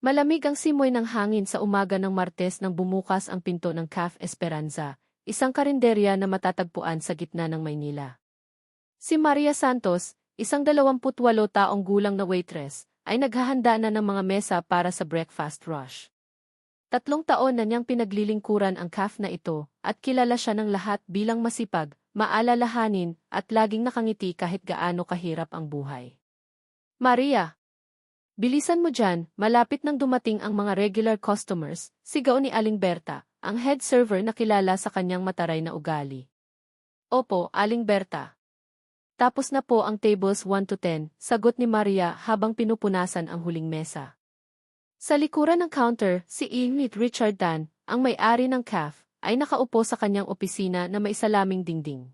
Malamig ang simoy ng hangin sa umaga ng Martes nang bumukas ang pinto ng Caf Esperanza, isang karinderya na matatagpuan sa gitna ng Maynila. Si Maria Santos, isang 28 taong gulang na waitress, ay naghahanda na ng mga mesa para sa breakfast rush. Tatlong taon na niyang pinaglilingkuran ang CAF na ito at kilala siya ng lahat bilang masipag, maalalahanin at laging nakangiti kahit gaano kahirap ang buhay. Maria, Bilisan mo dyan, malapit nang dumating ang mga regular customers, sigaw ni Aling Berta, ang head server na kilala sa kanyang mataray na ugali. Opo, Aling Berta. Tapos na po ang tables 1 to 10, sagot ni Maria habang pinupunasan ang huling mesa. Sa likuran ng counter, si Ingrid Richard Dan, ang may-ari ng CAF, ay nakaupo sa kanyang opisina na may salaming dingding.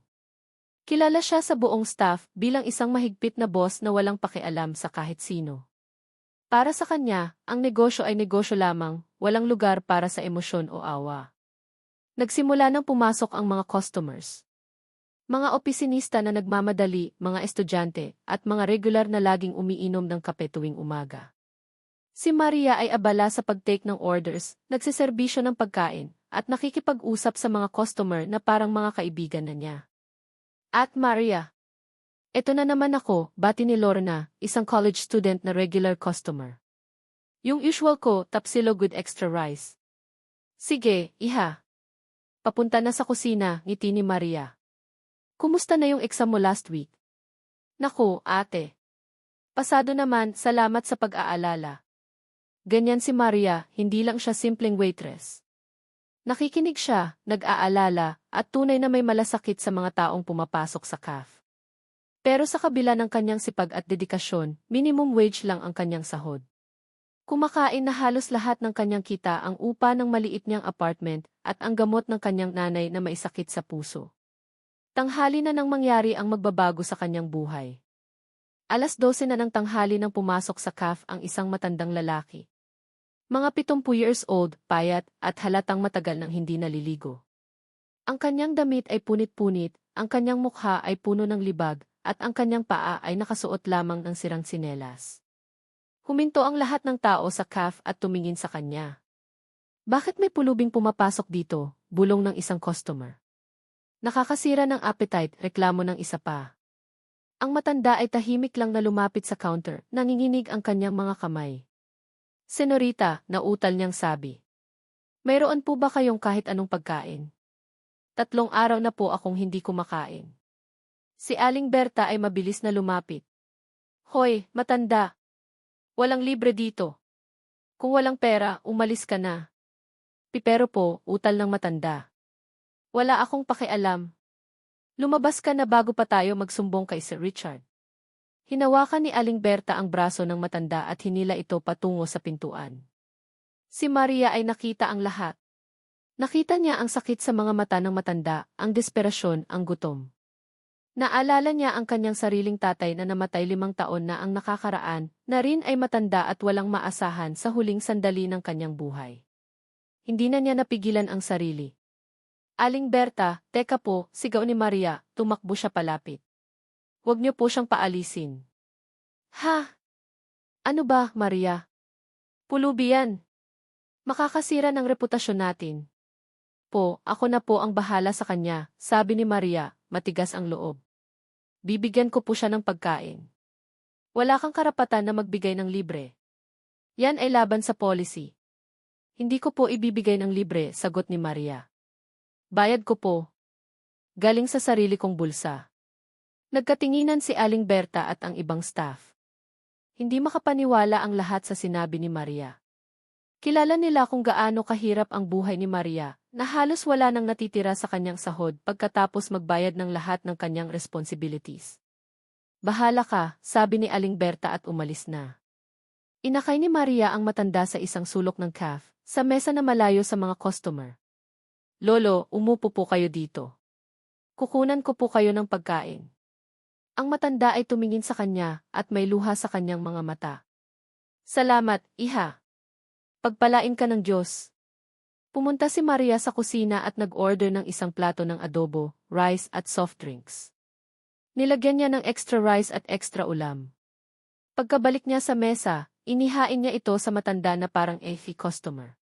Kilala siya sa buong staff bilang isang mahigpit na boss na walang pakialam sa kahit sino. Para sa kanya, ang negosyo ay negosyo lamang, walang lugar para sa emosyon o awa. Nagsimula nang pumasok ang mga customers. Mga opisinista na nagmamadali, mga estudyante, at mga regular na laging umiinom ng kape tuwing umaga. Si Maria ay abala sa pag-take ng orders, nagsiservisyo ng pagkain, at nakikipag-usap sa mga customer na parang mga kaibigan na niya. At Maria, ito na naman ako, bati ni Lorna, isang college student na regular customer. Yung usual ko, tapsilo with extra rice. Sige, iha. Papunta na sa kusina, ngiti ni Maria. Kumusta na yung exam mo last week? Naku, ate. Pasado naman, salamat sa pag-aalala. Ganyan si Maria, hindi lang siya simpleng waitress. Nakikinig siya, nag-aalala, at tunay na may malasakit sa mga taong pumapasok sa CAF. Pero sa kabila ng kanyang sipag at dedikasyon, minimum wage lang ang kanyang sahod. Kumakain na halos lahat ng kanyang kita ang upa ng maliit niyang apartment at ang gamot ng kanyang nanay na maisakit sa puso. Tanghali na nang mangyari ang magbabago sa kanyang buhay. Alas 12 na ng tanghali nang pumasok sa CAF ang isang matandang lalaki. Mga 70 years old, payat, at halatang matagal nang hindi naliligo. Ang kanyang damit ay punit-punit, ang kanyang mukha ay puno ng libag, at ang kanyang paa ay nakasuot lamang ng sirang sinelas. Huminto ang lahat ng tao sa CAF at tumingin sa kanya. Bakit may pulubing pumapasok dito, bulong ng isang customer? Nakakasira ng appetite, reklamo ng isa pa. Ang matanda ay tahimik lang na lumapit sa counter, nanginginig ang kanyang mga kamay. Senorita, nautal niyang sabi. Mayroon po ba kayong kahit anong pagkain? Tatlong araw na po akong hindi kumakain. Si Aling Berta ay mabilis na lumapit. Hoy, matanda. Walang libre dito. Kung walang pera, umalis ka na. Pipero po, utal ng matanda. Wala akong pakialam. Lumabas ka na bago pa tayo magsumbong kay Sir Richard. Hinawakan ni Aling Berta ang braso ng matanda at hinila ito patungo sa pintuan. Si Maria ay nakita ang lahat. Nakita niya ang sakit sa mga mata ng matanda, ang desperasyon, ang gutom. Naalala niya ang kanyang sariling tatay na namatay limang taon na ang nakakaraan, na rin ay matanda at walang maasahan sa huling sandali ng kanyang buhay. Hindi na niya napigilan ang sarili. Aling Berta, teka po, sigaw ni Maria, tumakbo siya palapit. Huwag niyo po siyang paalisin. Ha? Ano ba, Maria? Pulubi yan. Makakasira ng reputasyon natin. Po, ako na po ang bahala sa kanya, sabi ni Maria, matigas ang loob bibigyan ko po siya ng pagkain. Wala kang karapatan na magbigay ng libre. Yan ay laban sa policy. Hindi ko po ibibigay ng libre, sagot ni Maria. Bayad ko po. Galing sa sarili kong bulsa. Nagkatinginan si Aling Berta at ang ibang staff. Hindi makapaniwala ang lahat sa sinabi ni Maria. Kilala nila kung gaano kahirap ang buhay ni Maria, na halos wala nang natitira sa kanyang sahod pagkatapos magbayad ng lahat ng kanyang responsibilities. Bahala ka, sabi ni Aling Berta at umalis na. Inakay ni Maria ang matanda sa isang sulok ng CAF, sa mesa na malayo sa mga customer. Lolo, umupo po kayo dito. Kukunan ko po kayo ng pagkain. Ang matanda ay tumingin sa kanya at may luha sa kanyang mga mata. Salamat, iha. Pagpalain ka ng Diyos. Pumunta si Maria sa kusina at nag-order ng isang plato ng adobo, rice at soft drinks. Nilagyan niya ng extra rice at extra ulam. Pagkabalik niya sa mesa, inihain niya ito sa matanda na parang AFI customer.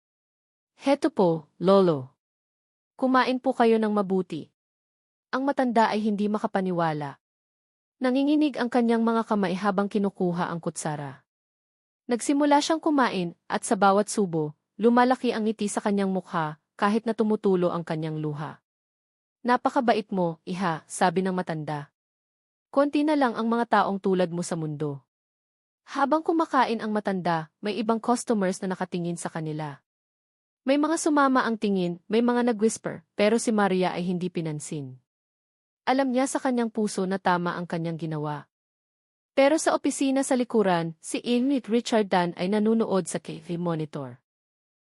Heto po, Lolo. Kumain po kayo ng mabuti. Ang matanda ay hindi makapaniwala. Nanginginig ang kanyang mga kamay habang kinukuha ang kutsara. Nagsimula siyang kumain at sa bawat subo, lumalaki ang ngiti sa kanyang mukha kahit na tumutulo ang kanyang luha. Napakabait mo, iha, sabi ng matanda. Konti na lang ang mga taong tulad mo sa mundo. Habang kumakain ang matanda, may ibang customers na nakatingin sa kanila. May mga sumama ang tingin, may mga nag-whisper, pero si Maria ay hindi pinansin. Alam niya sa kanyang puso na tama ang kanyang ginawa. Pero sa opisina sa likuran, si Ingrid Richard Dan ay nanunood sa KV monitor.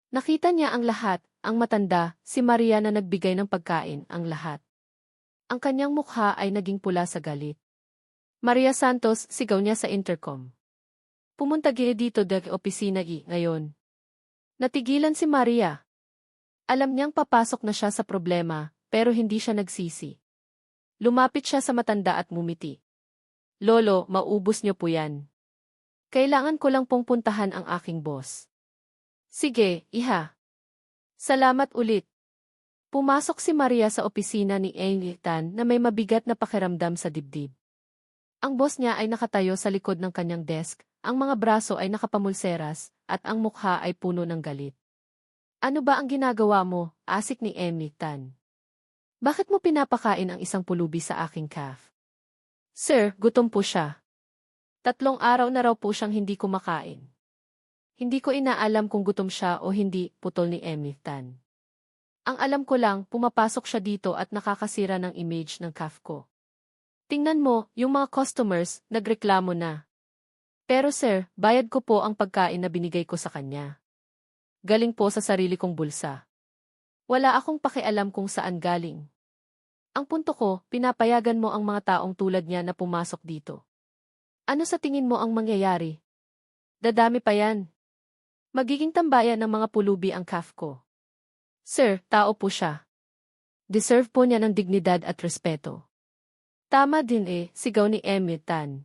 Nakita niya ang lahat, ang matanda, si Maria na nagbigay ng pagkain, ang lahat. Ang kanyang mukha ay naging pula sa galit. Maria Santos, sigaw niya sa intercom. Pumunta gili dito dek opisina gi, ngayon. Natigilan si Maria. Alam niyang papasok na siya sa problema, pero hindi siya nagsisi. Lumapit siya sa matanda at mumiti. Lolo, maubos niyo po yan. Kailangan ko lang pong puntahan ang aking boss. Sige, iha. Salamat ulit. Pumasok si Maria sa opisina ni Tan na may mabigat na pakiramdam sa dibdib. Ang boss niya ay nakatayo sa likod ng kanyang desk, ang mga braso ay nakapamulseras, at ang mukha ay puno ng galit. Ano ba ang ginagawa mo, asik ni Tan? Bakit mo pinapakain ang isang pulubi sa aking calf? Sir, gutom po siya. Tatlong araw na raw po siyang hindi kumakain. Hindi ko inaalam kung gutom siya o hindi, putol ni Emmy Tan. Ang alam ko lang, pumapasok siya dito at nakakasira ng image ng calf ko. Tingnan mo, yung mga customers, nagreklamo na. Pero sir, bayad ko po ang pagkain na binigay ko sa kanya. Galing po sa sarili kong bulsa. Wala akong pakialam kung saan galing. Ang punto ko, pinapayagan mo ang mga taong tulad niya na pumasok dito. Ano sa tingin mo ang mangyayari? Dadami pa yan. Magiging tambayan ng mga pulubi ang calf ko. Sir, tao po siya. Deserve po niya ng dignidad at respeto. Tama din eh, sigaw ni Emmett Tan.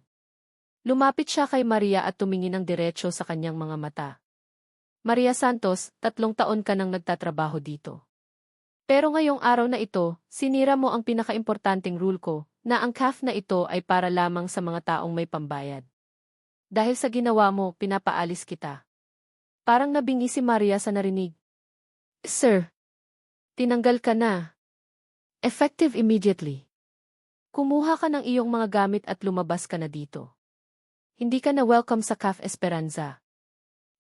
Lumapit siya kay Maria at tumingin ng diretsyo sa kanyang mga mata. Maria Santos, tatlong taon ka nang nagtatrabaho dito. Pero ngayong araw na ito, sinira mo ang pinakaimportanteng rule ko, na ang calf na ito ay para lamang sa mga taong may pambayad. Dahil sa ginawa mo, pinapaalis kita. Parang nabingi si Maria sa narinig. Sir, tinanggal ka na. Effective immediately. Kumuha ka ng iyong mga gamit at lumabas ka na dito. Hindi ka na welcome sa Caf Esperanza.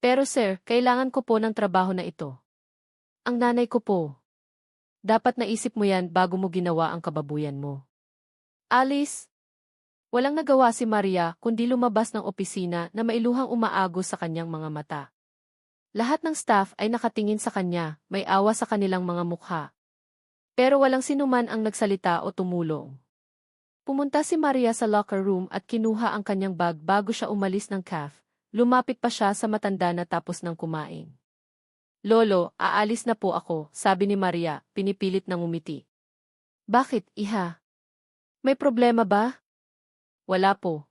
Pero sir, kailangan ko po ng trabaho na ito. Ang nanay ko po. Dapat naisip mo yan bago mo ginawa ang kababuyan mo. Alice! Walang nagawa si Maria kundi lumabas ng opisina na mailuhang umaagos sa kanyang mga mata. Lahat ng staff ay nakatingin sa kanya, may awa sa kanilang mga mukha. Pero walang sinuman ang nagsalita o tumulong. Pumunta si Maria sa locker room at kinuha ang kanyang bag bago siya umalis ng caf. Lumapit pa siya sa matanda na tapos ng kumain. Lolo, aalis na po ako, sabi ni Maria, pinipilit ng umiti. Bakit, iha? May problema ba? Wala po.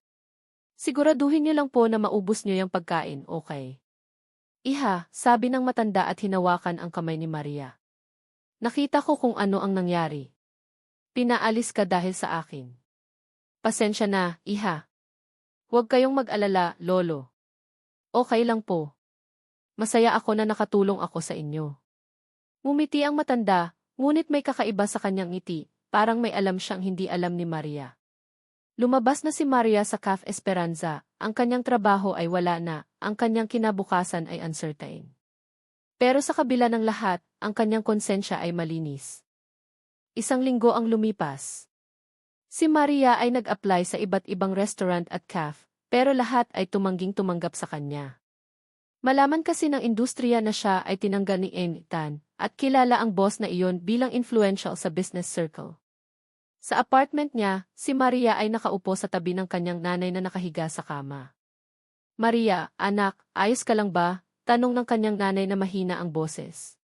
Siguraduhin niyo lang po na maubos niyo yung pagkain, okay? Iha, sabi ng matanda at hinawakan ang kamay ni Maria. Nakita ko kung ano ang nangyari. Pinaalis ka dahil sa akin. Pasensya na, iha. Huwag kayong mag-alala, lolo. Okay lang po. Masaya ako na nakatulong ako sa inyo. Ngumiti ang matanda, ngunit may kakaiba sa kanyang ngiti, parang may alam siyang hindi alam ni Maria. Lumabas na si Maria sa Caf Esperanza, ang kanyang trabaho ay wala na, ang kanyang kinabukasan ay uncertain. Pero sa kabila ng lahat, ang kanyang konsensya ay malinis. Isang linggo ang lumipas. Si Maria ay nag-apply sa iba't ibang restaurant at caf, pero lahat ay tumangging tumanggap sa kanya. Malaman kasi ng industriya na siya ay tinanggal ni Eng Tan, at kilala ang boss na iyon bilang influential sa business circle. Sa apartment niya, si Maria ay nakaupo sa tabi ng kanyang nanay na nakahiga sa kama. Maria, anak, ayos ka lang ba? Tanong ng kanyang nanay na mahina ang boses.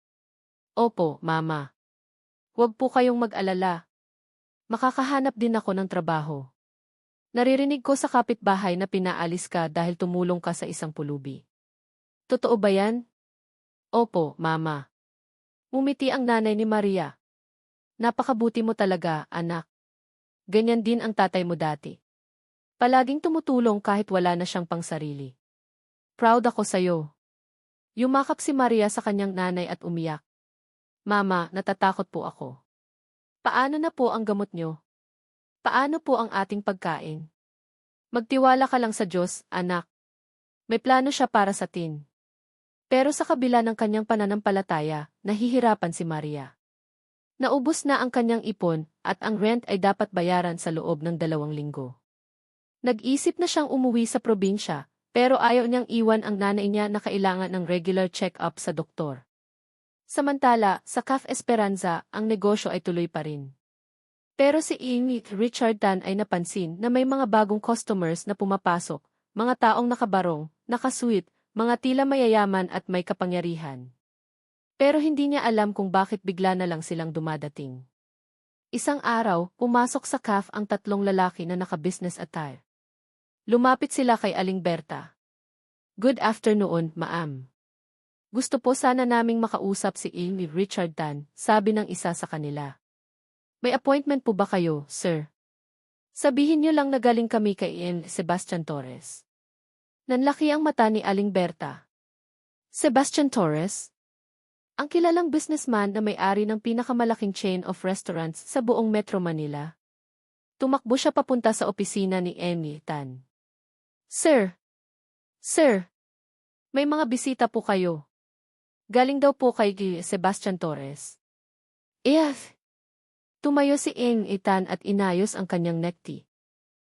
Opo, mama. Huwag po kayong mag-alala. Makakahanap din ako ng trabaho. Naririnig ko sa kapitbahay na pinaalis ka dahil tumulong ka sa isang pulubi. Totoo ba yan? Opo, Mama. Umiti ang nanay ni Maria. Napakabuti mo talaga, anak. Ganyan din ang tatay mo dati. Palaging tumutulong kahit wala na siyang pangsarili. Proud ako sa'yo. Yumakap si Maria sa kanyang nanay at umiyak. Mama, natatakot po ako. Paano na po ang gamot nyo? Paano po ang ating pagkain? Magtiwala ka lang sa Diyos, anak. May plano siya para sa tin. Pero sa kabila ng kanyang pananampalataya, nahihirapan si Maria. Naubos na ang kanyang ipon at ang rent ay dapat bayaran sa loob ng dalawang linggo. Nag-isip na siyang umuwi sa probinsya, pero ayaw niyang iwan ang nanay niya na kailangan ng regular check-up sa doktor. Samantala, sa Caf Esperanza, ang negosyo ay tuloy pa rin. Pero si Amy Richard Tan ay napansin na may mga bagong customers na pumapasok, mga taong nakabarong, nakasuit, mga tila mayayaman at may kapangyarihan. Pero hindi niya alam kung bakit bigla na lang silang dumadating. Isang araw, pumasok sa CAF ang tatlong lalaki na naka-business attire. Lumapit sila kay Aling Berta. Good afternoon, ma'am. Gusto po sana naming makausap si Amy Richard Tan, sabi ng isa sa kanila. May appointment po ba kayo, sir? Sabihin niyo lang na galing kami kay Ian Sebastian Torres. Nanlaki ang mata ni Aling Berta. Sebastian Torres? Ang kilalang businessman na may-ari ng pinakamalaking chain of restaurants sa buong Metro Manila. Tumakbo siya papunta sa opisina ni Amy Tan. Sir! Sir! May mga bisita po kayo. Galing daw po kay Sebastian Torres. Yes! Tumayo si Eng Itan at inayos ang kanyang necktie.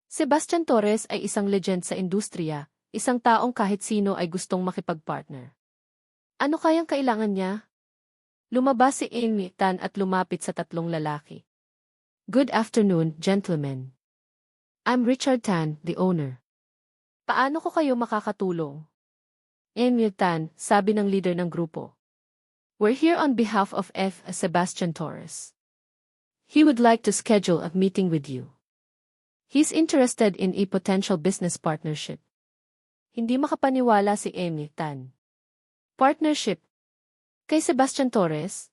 Sebastian Torres ay isang legend sa industriya, isang taong kahit sino ay gustong makipagpartner. Ano kayang kailangan niya? Lumabas si Eng Itan at lumapit sa tatlong lalaki. Good afternoon, gentlemen. I'm Richard Tan, the owner. Paano ko kayo makakatulong? Eng Tan, sabi ng leader ng grupo. We're here on behalf of F. Sebastian Torres. He would like to schedule a meeting with you. He's interested in a potential business partnership. Hindi makapaniwala si Amy Tan. Partnership. Kay Sebastian Torres?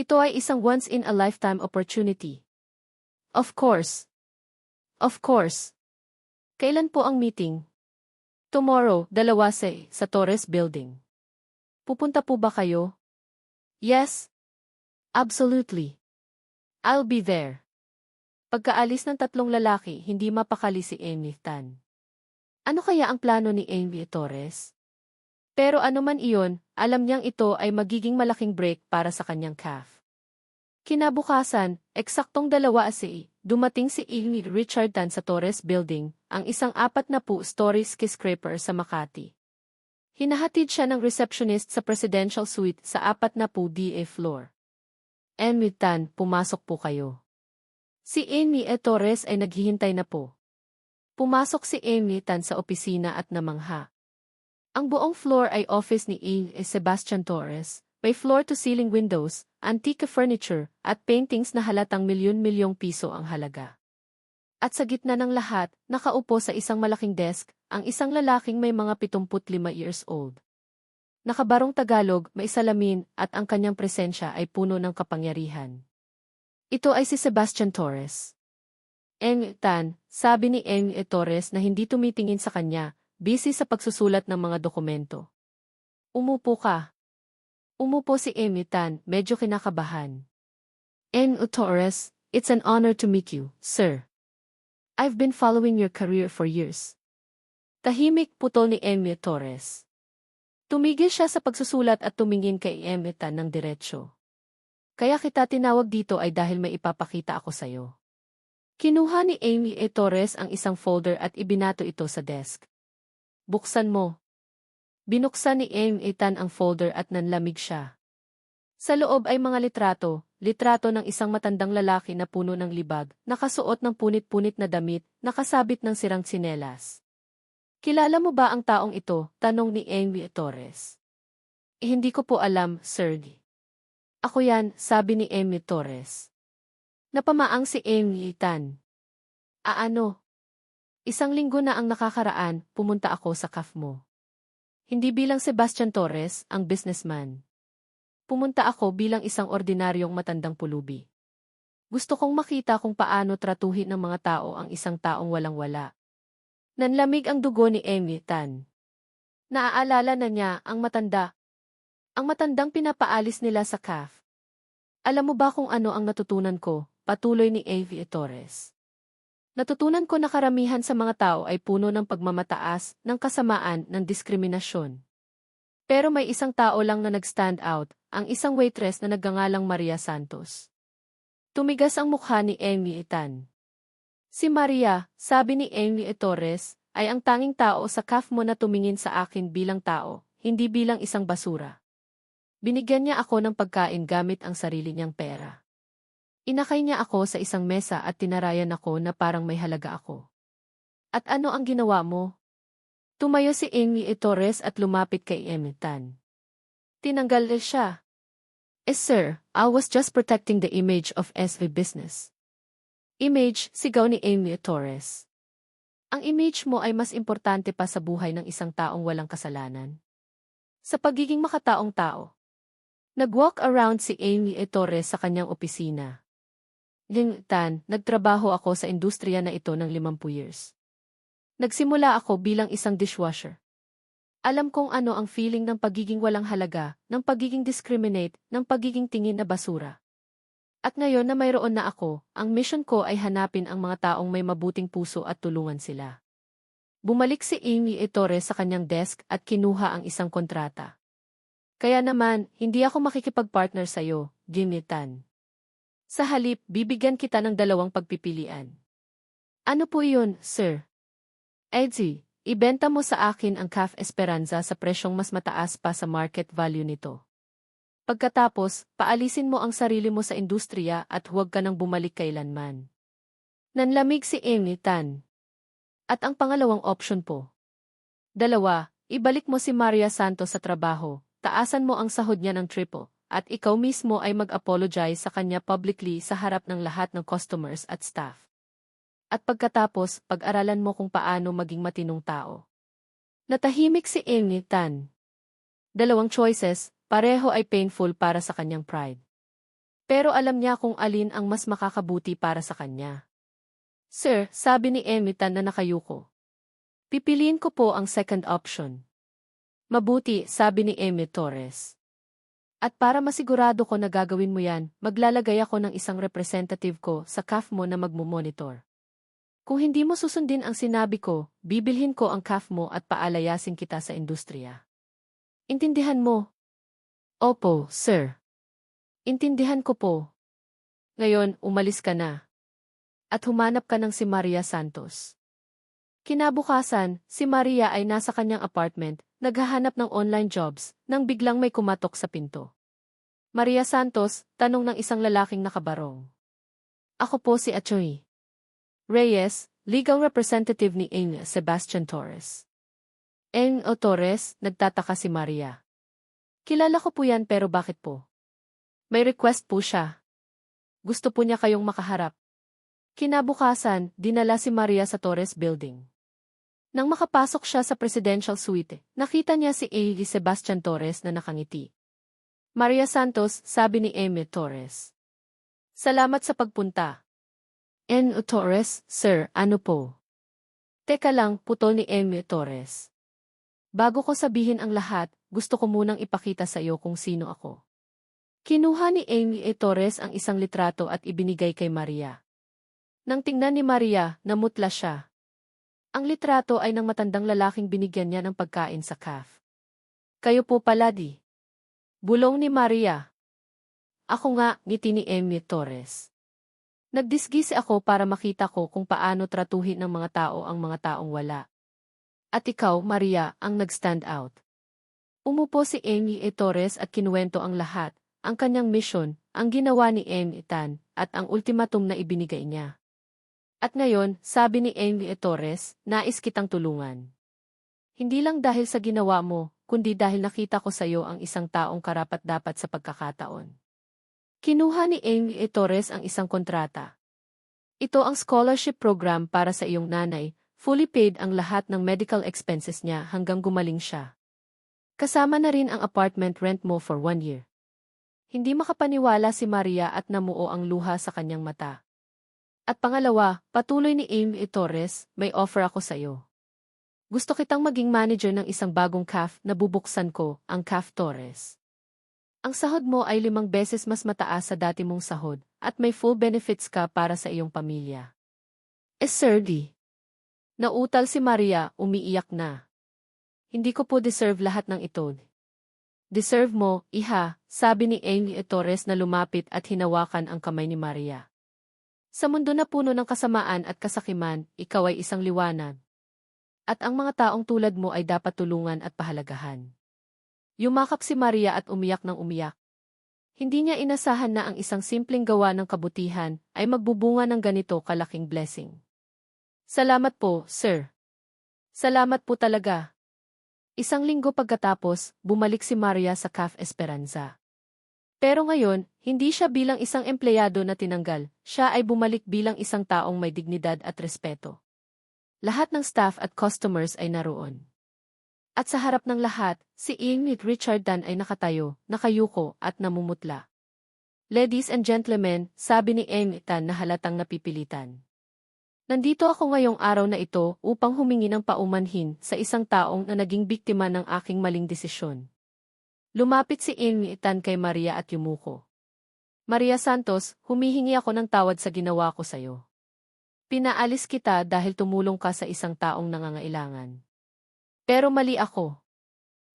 Ito ay isang once-in-a-lifetime opportunity. Of course. Of course. Kailan po ang meeting? Tomorrow, dalawa sa, sa Torres Building. Pupunta po ba kayo? Yes. Absolutely. I'll be there. Pagkaalis ng tatlong lalaki, hindi mapakali si Amy Tan. Ano kaya ang plano ni Amy Torres? Pero ano man iyon, alam niyang ito ay magiging malaking break para sa kanyang calf. Kinabukasan, eksaktong dalawa asi, dumating si Amy Richard Tan sa Torres Building, ang isang apat na po story skyscraper sa Makati. Hinahatid siya ng receptionist sa presidential suite sa apat na po DA floor. Amy Tan, pumasok po kayo. Si Amy E. Torres ay naghihintay na po. Pumasok si Amy Tan sa opisina at namangha. Ang buong floor ay office ni E. Sebastian Torres, may floor-to-ceiling windows, antique furniture, at paintings na halatang milyon-milyong piso ang halaga. At sa gitna ng lahat, nakaupo sa isang malaking desk, ang isang lalaking may mga 75 years old. Nakabarong Tagalog, may salamin, at ang kanyang presensya ay puno ng kapangyarihan. Ito ay si Sebastian Torres. Eng Tan, sabi ni Eng. Torres na hindi tumitingin sa kanya, busy sa pagsusulat ng mga dokumento. Umupo ka. Umupo si Eng Tan, medyo kinakabahan. E. Torres, it's an honor to meet you, sir. I've been following your career for years. Tahimik putol ni E. Torres. Tumigil siya sa pagsusulat at tumingin kay Emeta ng diretsyo. Kaya kita tinawag dito ay dahil may ipapakita ako sa'yo. Kinuha ni Amy E. Torres ang isang folder at ibinato ito sa desk. Buksan mo. Binuksan ni Amy E. Tan ang folder at nanlamig siya. Sa loob ay mga litrato, litrato ng isang matandang lalaki na puno ng libag, nakasuot ng punit-punit na damit, nakasabit ng sirang tsinelas. Kilala mo ba ang taong ito? Tanong ni Amy Torres. Eh, hindi ko po alam, sir. Ako yan, sabi ni Amy Torres. Napamaang si Amy Tan. Aano? Isang linggo na ang nakakaraan, pumunta ako sa CAF mo. Hindi bilang Sebastian Torres, ang businessman. Pumunta ako bilang isang ordinaryong matandang pulubi. Gusto kong makita kung paano tratuhin ng mga tao ang isang taong walang-wala. Nanlamig ang dugo ni Amy Tan. Naaalala na niya ang matanda. Ang matandang pinapaalis nila sa CAF. Alam mo ba kung ano ang natutunan ko? Patuloy ni Avi Torres. Natutunan ko na karamihan sa mga tao ay puno ng pagmamataas, ng kasamaan, ng diskriminasyon. Pero may isang tao lang na nag-stand out, ang isang waitress na nagngangalang Maria Santos. Tumigas ang mukha ni Amy Itan. Si Maria, sabi ni Amy E. Torres, ay ang tanging tao sa CAF mo na tumingin sa akin bilang tao, hindi bilang isang basura. Binigyan niya ako ng pagkain gamit ang sarili niyang pera. Inakay niya ako sa isang mesa at tinarayan ako na parang may halaga ako. At ano ang ginawa mo? Tumayo si Amy E. Torres at lumapit kay Amy Tan. Tinanggal siya. Eh sir, I was just protecting the image of SV Business. Image, sigaw ni Amy E. Torres. Ang image mo ay mas importante pa sa buhay ng isang taong walang kasalanan. Sa pagiging makataong tao. Nag-walk around si Amy E. Torres sa kanyang opisina. Ling Tan, nagtrabaho ako sa industriya na ito ng 50 years. Nagsimula ako bilang isang dishwasher. Alam kong ano ang feeling ng pagiging walang halaga, ng pagiging discriminate, ng pagiging tingin na basura. At ngayon na mayroon na ako, ang mission ko ay hanapin ang mga taong may mabuting puso at tulungan sila. Bumalik si Amy E. Torres sa kanyang desk at kinuha ang isang kontrata. Kaya naman, hindi ako makikipag-partner sa'yo, Jimmy Tan. Sa halip, bibigyan kita ng dalawang pagpipilian. Ano po yun, sir? Edsy, ibenta mo sa akin ang CAF Esperanza sa presyong mas mataas pa sa market value nito. Pagkatapos, paalisin mo ang sarili mo sa industriya at huwag ka nang bumalik kailanman. Nanlamig si Amy Tan. At ang pangalawang option po. Dalawa, ibalik mo si Maria Santos sa trabaho, taasan mo ang sahod niya ng triple, at ikaw mismo ay mag-apologize sa kanya publicly sa harap ng lahat ng customers at staff. At pagkatapos, pag-aralan mo kung paano maging matinong tao. Natahimik si Amy Tan. Dalawang choices, pareho ay painful para sa kanyang pride. Pero alam niya kung alin ang mas makakabuti para sa kanya. Sir, sabi ni Amy Tan na nakayuko. Pipiliin ko po ang second option. Mabuti, sabi ni Amy Torres. At para masigurado ko na gagawin mo yan, maglalagay ako ng isang representative ko sa CAF mo na magmumonitor. Kung hindi mo susundin ang sinabi ko, bibilhin ko ang CAF mo at paalayasin kita sa industriya. Intindihan mo? Opo, sir. Intindihan ko po. Ngayon, umalis ka na. At humanap ka ng si Maria Santos. Kinabukasan, si Maria ay nasa kanyang apartment, naghahanap ng online jobs, nang biglang may kumatok sa pinto. Maria Santos, tanong ng isang lalaking nakabarong. Ako po si Achoy. Reyes, legal representative ni Ing Sebastian Torres. Eng o Torres, nagtataka si Maria. Kilala ko po yan pero bakit po? May request po siya. Gusto po niya kayong makaharap. Kinabukasan, dinala si Maria sa Torres Building. Nang makapasok siya sa presidential suite, nakita niya si A. Sebastian Torres na nakangiti. Maria Santos, sabi ni Amy Torres. Salamat sa pagpunta. N. Torres, sir, ano po? Teka lang, putol ni Amy Torres. Bago ko sabihin ang lahat, gusto ko munang ipakita sa iyo kung sino ako. Kinuha ni Amy E. Torres ang isang litrato at ibinigay kay Maria. Nang tingnan ni Maria, namutla siya. Ang litrato ay ng matandang lalaking binigyan niya ng pagkain sa CAF. Kayo po pala di. Bulong ni Maria. Ako nga, ngiti ni Amy Torres. Nagdisgisi ako para makita ko kung paano tratuhin ng mga tao ang mga taong wala. At ikaw, Maria, ang nag-stand out. Umupo si Amy E. Torres at kinuwento ang lahat, ang kanyang mission, ang ginawa ni Amy Tan, at ang ultimatum na ibinigay niya. At ngayon, sabi ni Amy E. Torres, nais kitang tulungan. Hindi lang dahil sa ginawa mo, kundi dahil nakita ko sa iyo ang isang taong karapat-dapat sa pagkakataon. Kinuha ni Amy E. Torres ang isang kontrata. Ito ang scholarship program para sa iyong nanay, Fully paid ang lahat ng medical expenses niya hanggang gumaling siya. Kasama na rin ang apartment rent mo for one year. Hindi makapaniwala si Maria at namuo ang luha sa kanyang mata. At pangalawa, patuloy ni Amy Torres, may offer ako sa iyo. Gusto kitang maging manager ng isang bagong CAF na bubuksan ko, ang CAF Torres. Ang sahod mo ay limang beses mas mataas sa dati mong sahod, at may full benefits ka para sa iyong pamilya. Eh sir di. Nautal si Maria, umiiyak na. Hindi ko po deserve lahat ng ito. Deserve mo, iha, sabi ni Amy Torres na lumapit at hinawakan ang kamay ni Maria. Sa mundo na puno ng kasamaan at kasakiman, ikaw ay isang liwanag. At ang mga taong tulad mo ay dapat tulungan at pahalagahan. Yumakap si Maria at umiyak ng umiyak. Hindi niya inasahan na ang isang simpleng gawa ng kabutihan ay magbubunga ng ganito kalaking blessing. Salamat po, sir. Salamat po talaga. Isang linggo pagkatapos, bumalik si Maria sa CAF Esperanza. Pero ngayon, hindi siya bilang isang empleyado na tinanggal, siya ay bumalik bilang isang taong may dignidad at respeto. Lahat ng staff at customers ay naroon. At sa harap ng lahat, si Ingrid Richard Dan ay nakatayo, nakayuko at namumutla. Ladies and gentlemen, sabi ni Amy Tan na halatang napipilitan. Nandito ako ngayong araw na ito upang humingi ng paumanhin sa isang taong na naging biktima ng aking maling desisyon. Lumapit si Amy Tan kay Maria at yumuko. Maria Santos, humihingi ako ng tawad sa ginawa ko sa'yo. Pinaalis kita dahil tumulong ka sa isang taong nangangailangan. Pero mali ako.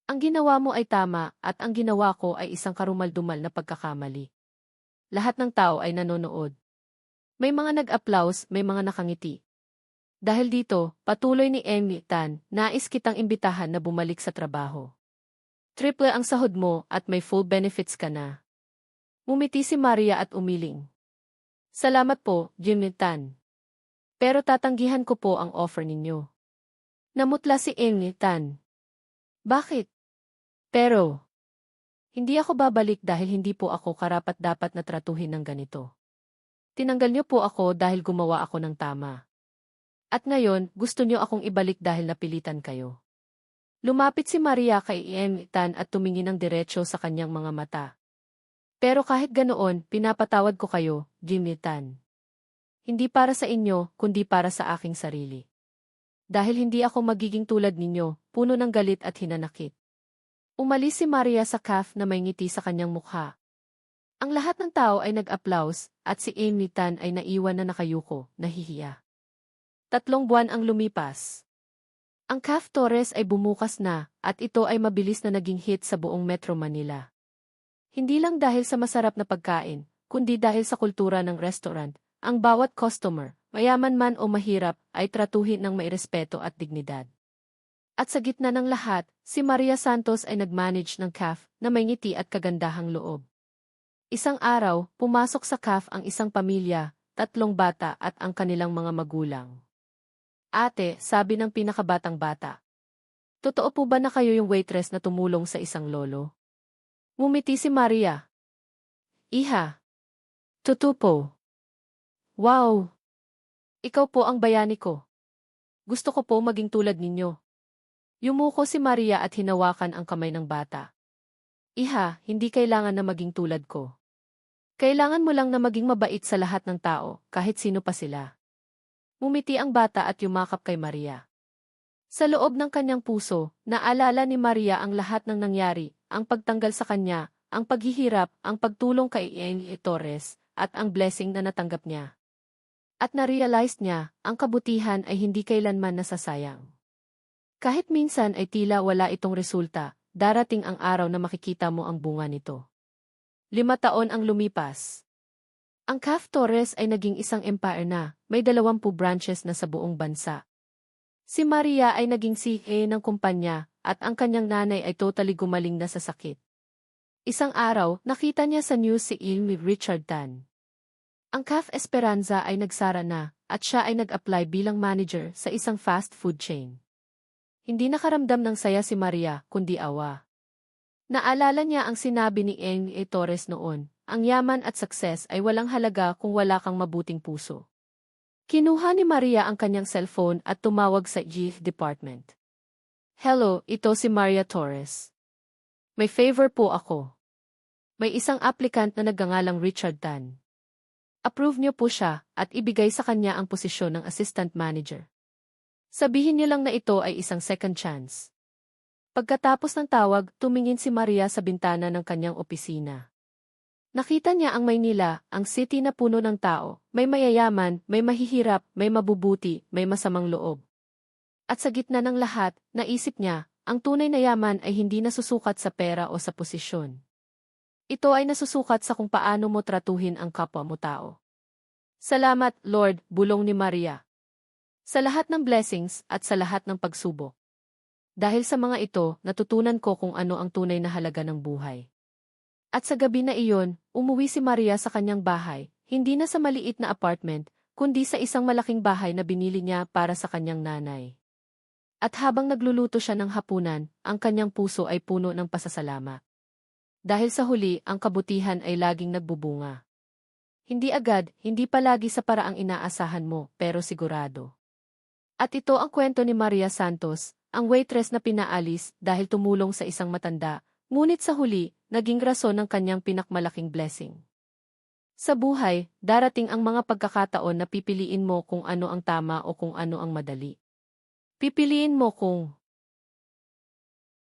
Ang ginawa mo ay tama at ang ginawa ko ay isang karumaldumal na pagkakamali. Lahat ng tao ay nanonood. May mga nag-applause, may mga nakangiti. Dahil dito, patuloy ni Amy Tan, nais kitang imbitahan na bumalik sa trabaho. Triple ang sahod mo at may full benefits ka na. Mumiti si Maria at umiling. Salamat po, Jimmy. Pero tatanggihan ko po ang offer ninyo. Namutla si Amy. Bakit? Pero, hindi ako babalik dahil hindi po ako karapat dapat na tratuhin ng ganito. Tinanggal niyo po ako dahil gumawa ako ng tama. At ngayon, gusto niyo akong ibalik dahil napilitan kayo. Lumapit si Maria kay Amy Tan at tumingin ng diretsyo sa kanyang mga mata. Pero kahit ganoon, pinapatawad ko kayo, Jimmy Tan. Hindi para sa inyo, kundi para sa aking sarili. Dahil hindi ako magiging tulad ninyo, puno ng galit at hinanakit. Umalis si Maria sa calf na may ngiti sa kanyang mukha. Ang lahat ng tao ay nag-applause, at si Amy Tan ay naiwan na nakayuko, nahihiya. Tatlong buwan ang lumipas. Ang CAF Torres ay bumukas na, at ito ay mabilis na naging hit sa buong Metro Manila. Hindi lang dahil sa masarap na pagkain, kundi dahil sa kultura ng restaurant, ang bawat customer, mayaman man o mahirap, ay tratuhin ng may respeto at dignidad. At sa gitna ng lahat, si Maria Santos ay nag-manage ng CAF na may ngiti at kagandahang loob. Isang araw, pumasok sa CAF ang isang pamilya, tatlong bata at ang kanilang mga magulang. Ate, sabi ng pinakabatang bata. Totoo po ba na kayo yung waitress na tumulong sa isang lolo? Ngumiti si Maria. Iha. Totoo. Wow! Ikaw po ang bayani ko. Gusto ko po maging tulad ninyo. Yumuko si Maria at hinawakan ang kamay ng bata. Iha, hindi kailangan na maging tulad ko. Kailangan mo lang na maging mabait sa lahat ng tao, kahit sino pa sila. Mumiti ang bata at yumakap kay Maria. Sa loob ng kanyang puso, naalala ni Maria ang lahat ng nangyari, ang pagtanggal sa kanya, ang paghihirap, ang pagtulong kay Ian Torres, at ang blessing na natanggap niya. At na-realize niya, ang kabutihan ay hindi kailanman nasasayang. Kahit minsan ay tila wala itong resulta, darating ang araw na makikita mo ang bunga nito. Lima taon ang lumipas. Ang CAF Torres ay naging isang empire na, may dalawampu branches na sa buong bansa. Si Maria ay naging CA ng kumpanya, at ang kanyang nanay ay totally gumaling na sa sakit. Isang araw, nakita niya sa news si Ilmi Richard Tan. Ang CAF Esperanza ay nagsara na, at siya ay nag-apply bilang manager sa isang fast food chain. Hindi nakaramdam ng saya si Maria, kundi awa. Naalala niya ang sinabi ni Eng E. Torres noon, ang yaman at sukses ay walang halaga kung wala kang mabuting puso. Kinuha ni Maria ang kanyang cellphone at tumawag sa Youth Department. Hello, ito si Maria Torres. May favor po ako. May isang applicant na nagngangalang Richard Tan. Approve niyo po siya at ibigay sa kanya ang posisyon ng assistant manager. Sabihin niyo lang na ito ay isang second chance. Pagkatapos ng tawag, tumingin si Maria sa bintana ng kanyang opisina. Nakita niya ang Maynila, ang city na puno ng tao, may mayayaman, may mahihirap, may mabubuti, may masamang loob. At sa gitna ng lahat, naisip niya, ang tunay na yaman ay hindi nasusukat sa pera o sa posisyon. Ito ay nasusukat sa kung paano mo tratuhin ang kapwa mo tao. Salamat, Lord, bulong ni Maria. Sa lahat ng blessings at sa lahat ng pagsubok. Dahil sa mga ito, natutunan ko kung ano ang tunay na halaga ng buhay. At sa gabi na iyon, umuwi si Maria sa kanyang bahay, hindi na sa maliit na apartment, kundi sa isang malaking bahay na binili niya para sa kanyang nanay. At habang nagluluto siya ng hapunan, ang kanyang puso ay puno ng pasasalamat. Dahil sa huli, ang kabutihan ay laging nagbubunga. Hindi agad, hindi palagi sa paraang inaasahan mo, pero sigurado. At ito ang kwento ni Maria Santos, ang waitress na pinaalis dahil tumulong sa isang matanda, ngunit sa huli, naging rason ng kanyang pinakmalaking blessing. Sa buhay, darating ang mga pagkakataon na pipiliin mo kung ano ang tama o kung ano ang madali. Pipiliin mo kung